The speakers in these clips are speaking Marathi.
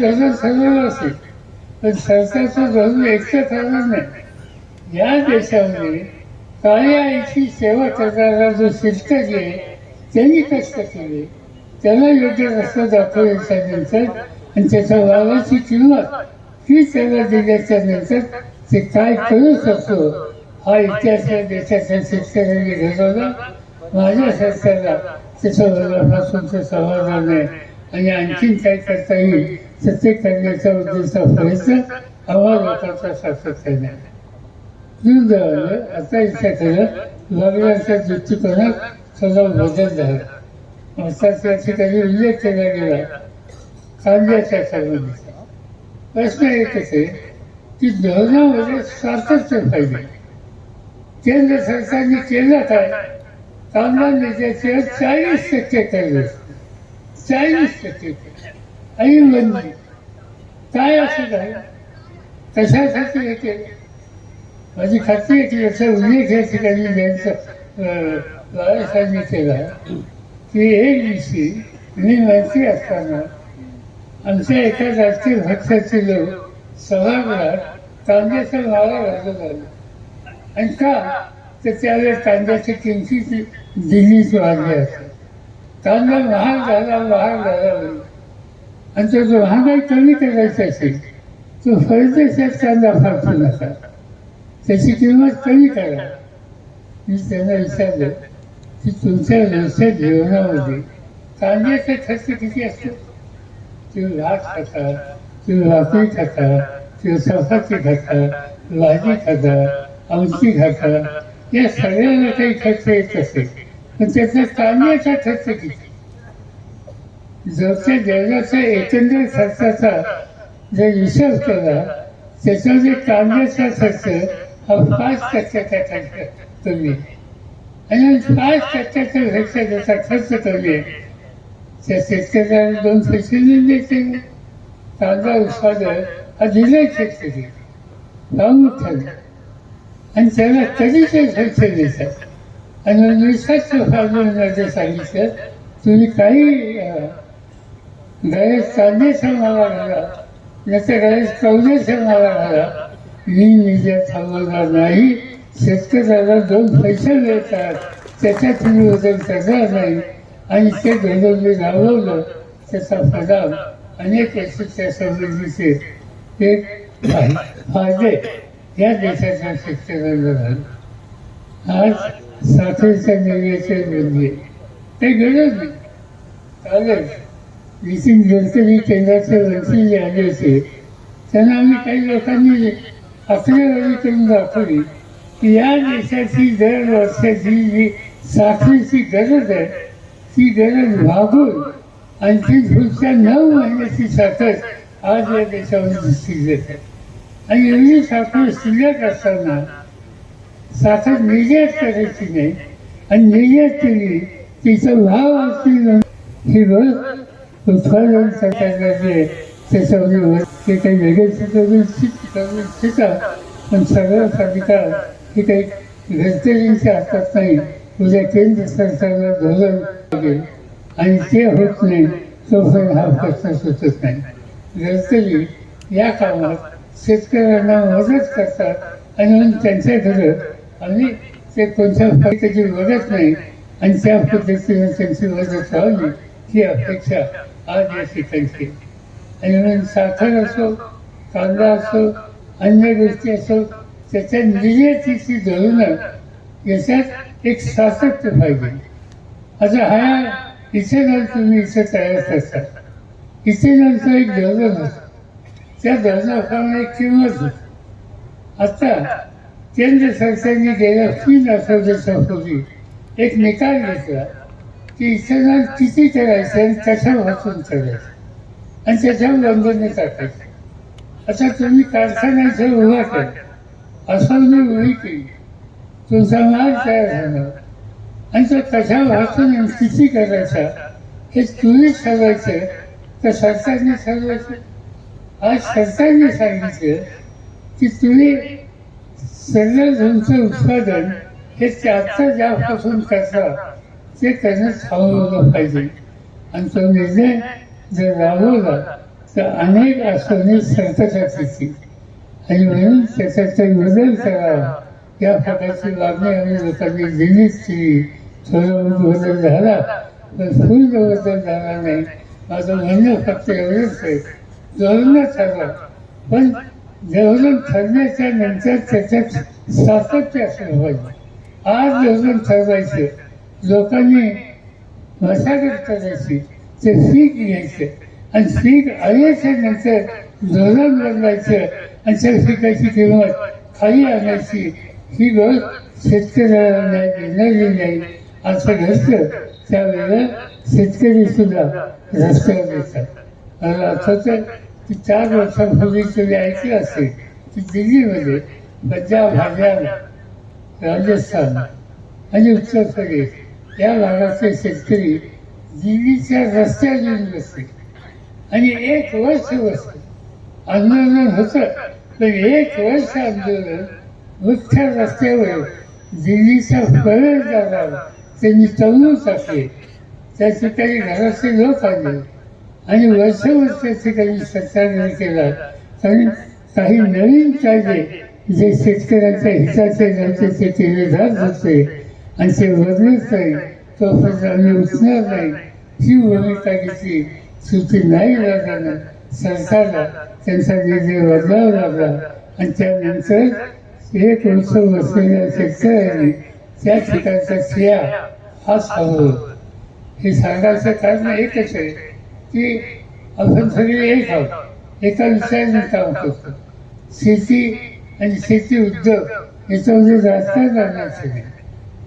धोरण ठरलेलं असेल पण सरकारचं धोरण एकटं ठरलं नाही. या देशामध्ये काळ्या आईची सेवा करणारा जो शिक्षक आहे त्यांनी कष्ट केले. त्याला योग्य रस्ता दाखवल्याच्या नंतर आणि त्याच्या वावाची किंमत ही त्याला दिल्याच्या नंतर ते काय करू शकतो हा इतिहास या देशाच्या शेतकऱ्यांनी घडवला. माझ्या सरकारला त्याच्या वडिलांपासूनचं समाधान आहे. आणि आणखीन काय करता येईल सत्य करण्याचा उद्देश व्हायचा आम्हा लोकांचा सातत्याने आहे. दुर्दैवानं आता करत लग्नाच्या दृष्टिकोनात थोडा बदल झाला. आता त्या ठिकाणी उल्लेख केला गेला कांद्याच्या सर्वांचा प्रश्न एकच आहे की धोरणामध्ये स्वातंत्र्य पाहिजे केंद्र सरकारने केलं काय? कांदा निर्यातीवर चाळीस टक्के कर चाळीस टक्के ऐन काय असं काय कशासाठी येते? माझी खात्री आहे की याचा उल्लेख या ठिकाणी त्यांचा बाळासाहेबांनी केला की एक दिवशी मी माहिती असताना आमच्या एका राजकीय भक्ताचे लोक सभागृहात कांद्याचा मारा घालत आले आणि का? तर त्यावेळेस कांद्याच्या किमती दिल्लीत वाढल्या असतात कांदा महाग झाला महाग झाला म्हणून. आणि तो जो महागाई कमी करायचा असेल तो परदेशात कांदा फाटू नका त्याची किंमत कमी करा. मी त्यांना विचारलं की तुमच्या व्यवसाय जीवनामध्ये कांद्याचा खर्च किती असतो? तुम्ही भात खाता तुम्ही भाकरी खाता तुम्ही चपाती खाता भाजी खाता आमची खाता या सगळ्याला काही खर्च येत असेल. पण त्याचा कांद्याचा खर्च किती? जरच्या जगाचं एकंदर सत्याचा जर हिशोब केला त्याच्यामध्ये कांद्याचा खर्च हा पाच टक्क्याचा खर्च कमी आणि पाच टक्क्याचा खर्च त्याचा खर्च कमी आहे त्या शेतकऱ्याला दोन पैसे नाही देते कांदा उत्पादन हा दिलाय शेतकरी लावून प्रामुख्याने आणि त्याला कधीचे खर्च देतात आणि मी सांगितलं तुम्ही काही गणेश गैस कांद्याचा माला घाला याच्या गैस कवल्याचा माला मी निजात थांबवणार नाही. शेतकऱ्याला दोन पैसे मिळतात. त्याच्यात तुम्ही वजन करणार नाही. आणि ते धोरण मी राबवलं त्याचा परिणाम अनेक वर्षाच्या संबंधीचे एक फायदे या देशाच्या शेतकऱ्यांना झाले. आज साखरेच्या निर्णयाचे बंदी ते काही गरज नाही चालेल. नितीन केंद्राचे आले होते त्यांना आम्ही काही लोकांनी आकडेवारी करून दाखवली की या देशाची दर वर्षाची जी साखरेची गरज आहे ती गरज भागून आणखी पुढच्या नऊ महिन्याची साखर आज या देशामध्ये दिसली जाते. आणि एवढी साखर शिल्लक असताना साखर निर्यात करायची नाही आणि निर्यात केली तिचा भाव असतील ही बघ उत्पादन सरकारने त्याच्यामध्ये ते काही वेगळे करून करू पण सगळ्यात अधिकार हे काही घरचरींच्या हातात नाही उद्या केंद्र सरकारला धोरण लागेल आणि ते होत नाही तोपर्यंत हा प्रश्न सुचत नाही घरचरी या कामात शेतकऱ्यांना मदत करतात आणि मग त्यांच्या त्यांच्याकडे आणि ते कोणत्या फायद्याची मदत नाही आणि त्या पद्धतीने त्यांची मदत व्हावी ही अपेक्षा आज या ठिकाणची आणि म्हणून साखर असो कांदा असो अन्य गोष्टी असो त्याच्या निर्यातीची धोरणं याच्यात एक सातत्य पाहिजे. आता हा इथेनॉल तुम्ही इथे तयार करतात इथेनॉलचं एक धोरण असतं. त्या धोरणाप्रमाणे एक किंमत होती आता केंद्र सरकारने गेल्या तीन आठवड्याच्या पूर्वी एक निकाल घेतला. की इथेनॉल किती चढायचं आणि त्याच्यावर वाचून चढायचं. आणि त्याच्यावर लंबने टाकायचं. आता तुम्ही कारखान्याचे उभा करा असं मी उभी केली. तुमचा माल तयार झाला. आणि तो कशा वाचून किती करायचा. हे तुम्ही ठरवायचं. तर सरकारने ठरवायचं. आज सरकारने सांगितलं की तुम्ही सगळं तुमचं उत्पादन हे आत्ता ज्यापासून करता ते त्यांना थांबवलं पाहिजे. आणि तो निर्णय जर राबवला तर अनेक आसने संकटात येतील. आणि म्हणून त्याचा बदल करावा. या प्रकारची मागणी आम्ही लोकांनी दिलीच केली थोडा बदल झाला पण फुल बदल झाला नाही. माझं म्हणणं फक्त एवढंच आहे धोरणं ठरवा. पण धोरण ठरण्याच्या नंतर त्याच्यात सातत्य असलं पाहिजे. आज धोरण ठरवायचं लोकांनी मशागत करायची ते पीक घ्यायचे. आणि पीक आल्याच्यानंतर धोरण बदलायचं आणि त्या शिकायची किंमत खाली आणायची. ही गोष्ट शेतकऱ्याला नाही देणारी नाही. असं घडतं त्यावेळेला शेतकरी सुद्धा रस्त्यावर येतात. मला आठवतं की चार वर्षापूर्वी तुम्ही ऐकलं असेल की दिल्लीमध्ये पंजाब हरियाणा राजस्थान आणि उत्तर प्रदेश या भागाचे शेतकरी दिल्लीच्या रस्त्या येऊन बसले. आणि एक वर्ष बस आंदोलन होतं पण एक वर्ष आंदोलन मुख्य रस्त्यावर दिल्लीच्या फरक जाणार त्यांनी तळून टाकले. त्या ठिकाणी घराचे लोक आले. आणि वर्षभर त्या ठिकाणी सरकारने केला. कारण काही नवीन कायदे जे शेतकऱ्यांच्या हिताचे नव्हते ते केले जात होते आणि ते बदलत नाही तोपर्यंत आम्ही नाही ही भूमिका सुटी नाही लागणार सरकारला त्यांचा निर्णय बदलावा लागला आणि त्यानंतर एक वर्ष बसलेल्या शेतकऱ्यांनी त्या ठिकाणचा शिया हा थांबवला हे सांगायचं कारण एकच आहे की आपण सगळे एक आहोत एका विषयाने काम करतो शेती आणि शेती उद्योग याच्यामध्ये राजकारण आणायचं नाही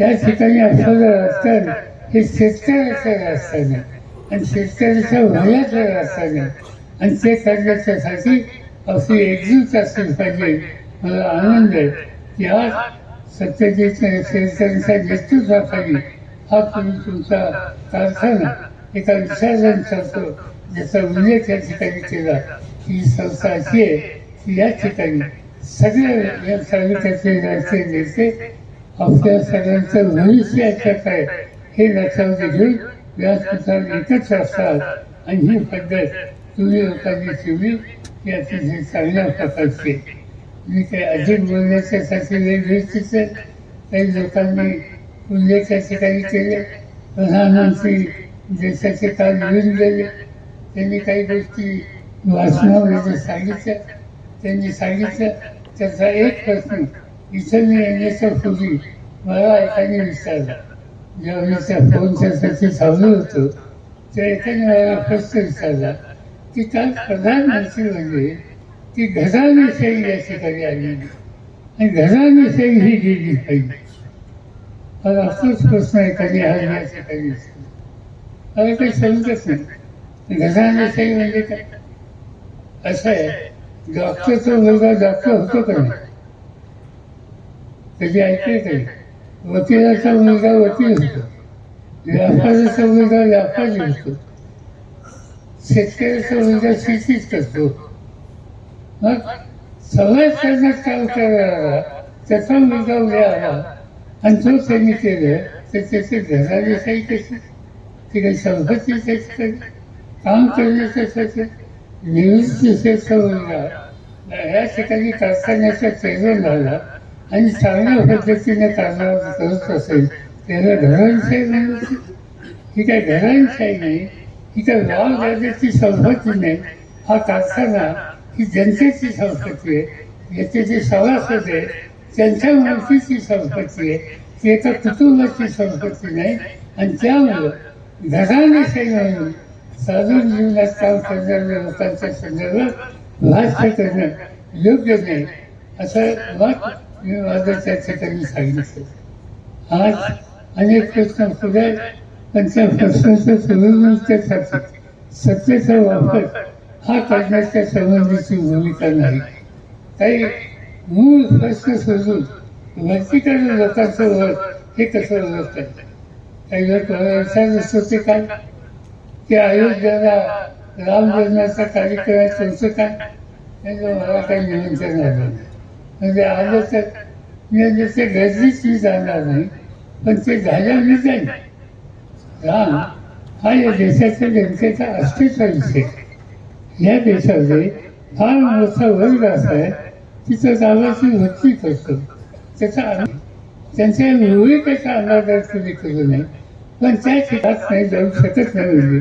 त्या ठिकाणी असलेलं राजकारण हे शेतकऱ्याचं राजकारण आहे आणि शेतकऱ्याच्या भल्याचं राजकारण आहे आणि ते करण्याच्यासाठी अशी एकजूट असली पाहिजे. मला आनंद आहे की आज सत्यजित शेतकऱ्यांच्या नेतृत्वाखाली हा तुम्ही तुमचा कारखाना एका विसर्जन करतो ज्याचा उल्लेख या ठिकाणी केला. ही संस्था अशी आहे की या ठिकाणी सगळे या तालुक्यातले राजकीय नेते आपल्या सगळ्यांचं भविष्य याच्यात आहे. हे लक्षात घेऊन व्यासपीठावर एकच असतात. आणि ही पद्धत तुम्ही लोकांनी ठेवली ही अतिशय चांगल्या प्रकारची. मी काही अधिक बोलण्याच्यासाठी वेगवेगळीच आहे. काही लोकांनी उल्लेखाचे काही केले. प्रधानमंत्री देशाचे काल येऊन गेले. त्यांनी काही गोष्टी वाचनामध्ये सांगितल्या. त्यांनी सांगितलं त्याचा एक प्रश्न इथं मी येण्याच्या पूर्वी मला एकाने विचारला जेव्हा मी त्या फोनच्यासाठी थांबलो होतो त्या एकाने मला प्रश्न विचारला की काल प्रधानमंत्री म्हणजे की घराविषयी या ठिकाणी आलेली आणि घराविषयी ही गेली पाहिजे मला तोच प्रश्न एखादी आज या ठिकाणी विचारला. मला काही समजत नाही घराविषयी म्हणजे काय असं आहे डॉक्टरचा मुलगा डॉक्टर होतो का नाही कधी ऐकते काही वकिलाचा मुलगा वकील होतो? व्यापाराचा मुलगा व्यापारी होतो? शेतकऱ्याचा मुलगा शेतीच करतो? मग समाज करण्यात काम करणारा त्याचा मुलगा उद्या आला आणि जो त्यांनी केलं तर त्याचे घराविषयी कसे? ते काही संपत्ती त्याची काही काम करण्यासाठी निवृत्तीचा मुलगा? या ठिकाणी कारखान्याचा चेअरमन झाला. आणि चांगल्या पद्धतीने कारभार करत असेल त्याला घरांशाही म्हणत ही काय घरांशाही नाही? ही काय गाव राज्याची संपत्ती नाही? हा कारखाना ही जनतेची संपत्ती आहे. याचे जे सभासद आहे त्यांच्या मालकीची संपत्ती आहे. ती एका कुटुंबाची संपत्ती नाही. आणि त्यामुळं घराण्याशाही म्हणून साधून जीवनात काम करणाऱ्या लोकांच्या संदर्भात भाष्य करणं योग्य नाही. असं मत मी माझं त्या ठिकाणी सांगितलं. आज अनेक प्रश्न पुढे पण त्या प्रश्नाचं सोडवून सत्तेचा वापर हा करण्याच्या संबंधीची भूमिका नाही. काही मूळ प्रश्न सोडून वर्तीकडे लोकांचं वर हे कसं ओळखतात? काही लोक विचार असतो ते काय ते अयोध्याला राम जन्माचा कार्यक्रम त्यांचं काय? म्हणजे मला काही निमंत्रण आलं नाही. म्हणजे आलं तर म्हणजे मी जसे ते मी जाणार नाही पण ते झालं मी जाईन राम हा या देशाच्या जनतेचा अस्तित्व विषय. या देशामध्ये फार मोठा वर्ग असा आहे तिथं गावाची भक्ती करतो. त्याचा त्यांच्या त्यांच्या त्याचा अनादर तुम्ही करू नये पण त्या ठिकाणात नाही जाऊ शकत नाही म्हणजे.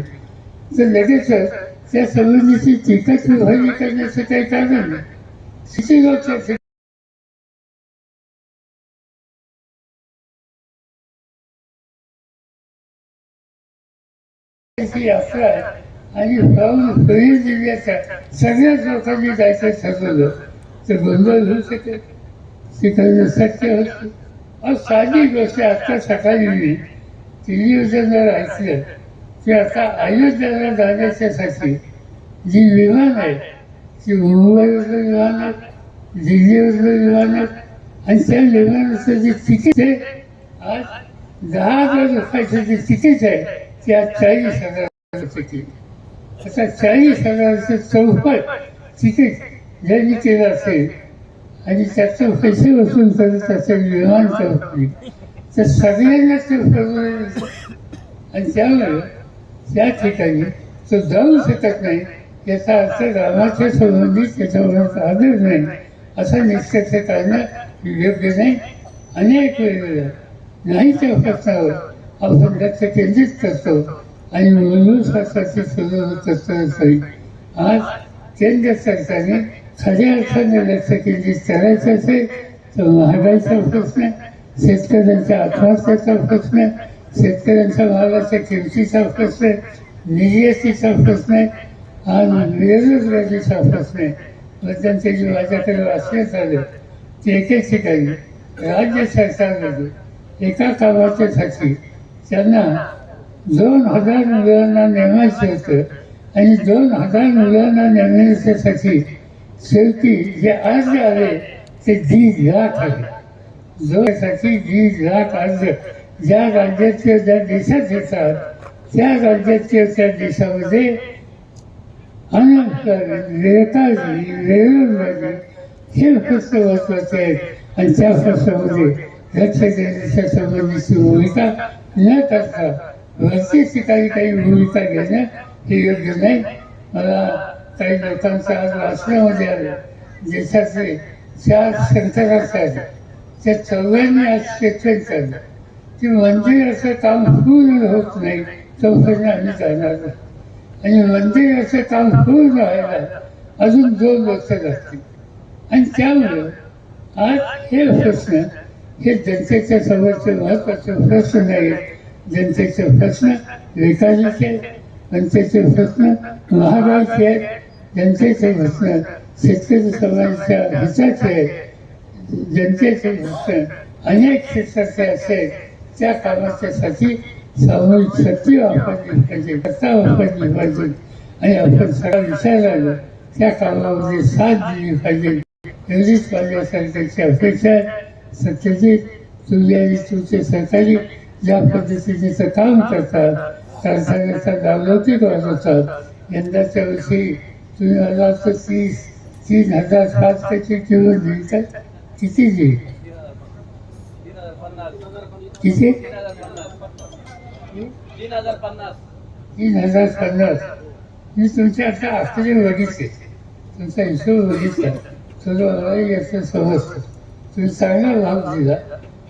तर लगेचच त्या संबंधीची टीका विभागणी करण्याचं काही कारण नाही. किती आहे? आणि भाऊ जिल्ह्याच्या सगळ्याच लोकांनी जायचं ठरवलं. तर गोंधळ होऊ शकेल. तिकडनं सत्य होतं अहो साधी गोष्ट आता सकाळी मी टेलिव्हिजनवर ऐकलं. की आता अयोध्येला जाण्याच्यासाठी जी विमान आहे ती मुंबईवरलं विमान आहे दिल्लीवरलं विमान आहे आणि त्या विमानाचं जे तिकीट आहे आज दहा हजार रुपयाचं जे तिकीट आहे त्या चाळीस हजार तिकीट आता चाळीस हजाराचं चौपट तिकीट ज्यांनी केलं असेल आणि त्याचं पैसे वसूल करत असेल विमान कंपनी तर सगळ्यांना ते आणि त्यामुळं त्या ठिकाणी तो जाऊ शकत नाही. याचा अर्थ रामाच्या संबंधित त्याच्यावर आदर नाही. असा निष्कर्ष काढणं योग्य नाही. अनेक वेळेला नाही त्या प्रश्नावर आपण केंद्रित करतो. आणि मूलभूत शास्त्राची सुरू करतो असेल आज केंद्र सरकारने खऱ्या अर्थाने लक्ष केंद्रित करायचं असेल तर महागाईचा प्रश्न शेतकऱ्यांच्या आत्महत्याचा प्रश्न शेतकऱ्यांच्या भागाच्या किमतीचा प्रश्न निर्यातीचा प्रश्न आणि बेरोजगारीचा प्रश्न. त्यांचे जे माझ्याकडे वाचण्यात आलं ते एकेच ठिकाणी राज्य सरकारमध्ये एका कामाच्यासाठी त्यांना दोन हजार मुलांना नेमायचं होतं आणि दोन हजार मुलांना नेमण्यासाठी शेवटी जे अर्ज आले ते दीड लाख आले. जोसाठी दीड लाख अर्ज ज्या राज्याचे ज्या देशात येतात त्या राज्याचे त्या देशामध्ये अनंत रेताजी बेरोजगारी हे प्रश्न महत्त्वाचे आहेत. आणि त्या प्रश्नामध्ये लक्ष देण्याच्या संबंधीची भूमिका न करता वरती ठिकाणी काही भूमिका घेणं हे योग्य नाही. मला काही लोकांच्या आज वाचण्यामध्ये आलं. देशाचे चार शंकराचार्य त्या चौघांनी आज स्टेटमेंट काढलं की मंदिराचं काम पूर्ण होत नाही चौघांनी आम्ही जाणार आणि मंदिराचं काम पूर्ण व्हायला अजून दोन वर्ष लागतील. आणि त्यामुळं आज हे प्रश्न हे जनतेच्या समोरचे महत्त्वाचे प्रश्न नाही. जनतेचे प्रश्न विकासाचे जनतेचे प्रश्न महागाचे आहेत जनतेचे प्रश्न शेतकरी समाजाच्या हिताचे आहेत जनतेचे प्रश्न अनेक क्षेत्राचे असेल त्या कामाच्यासाठी सामूहिक शक्ती वापरली पाहिजे सत्ता वापरली पाहिजे. आणि आपण सगळा विचार आला त्या कामामध्ये साथ दिली पाहिजे. एवढीच माझ्या सरकारची अपेक्षा आहे. सत्यजित तुम्ही आणि तुमचे सहकारी ज्या पद्धतीने काम करतात कारखान्याचा नावलौकिक वाजवतात यंदाच्या वर्षी तुम्ही मला तर तीस तीन हजार सात टक्के किंमत दिली का किती दिली किती? तीन हजार पन्नास. मी तुमच्या आता आश्चर्य बघितले. तुमचा हिशोब बघितला. तुला मला याचं समजतं. तुम्ही चांगला लाभ दिला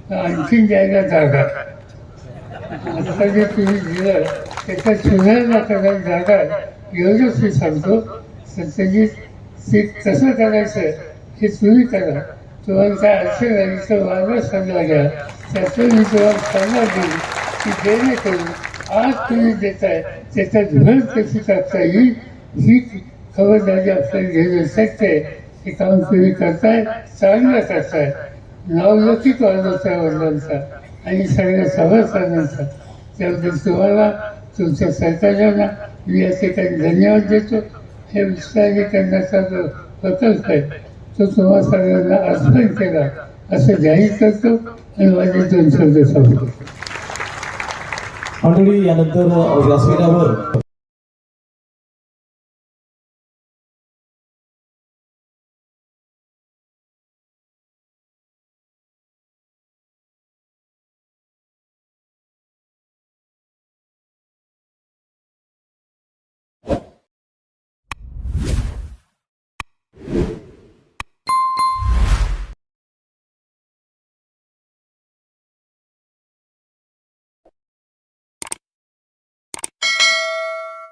तर आणखीन द्यायला जागा? आता जे तुम्ही दिलं त्याचा सुधारणा करायला जागा एवढंच मी सांगतो. सत्यजित ते कसं करायचं हे तुम्ही करा. तुम्हाला काय अडचण आली तर माझा सल्ला घ्या त्याचं मी तुम्हाला सल्ला देईन की जेणेकरून आज तुम्ही देताय त्याच्यात भर कशी करता येईल ही खबरदारी आपल्याला घेणं शक्य आहे. हे काम तुम्ही करताय चांगलं करताय. नावलौकिक वाजवताय वडिलांचा आणि सगळ्या सभासदांचा. त्याबद्दल तुम्हाला तुमच्या सरकारला मी या ठिकाणी धन्यवाद देतो. हे विस्तारीकरणाचा जो प्रकल्प आहे तो तुम्हा सगळ्यांना अर्पण केला असं जाहीर करतो आणि माझे दोन शब्द सांगतो मंडळी यानंतर व्यासपीठावर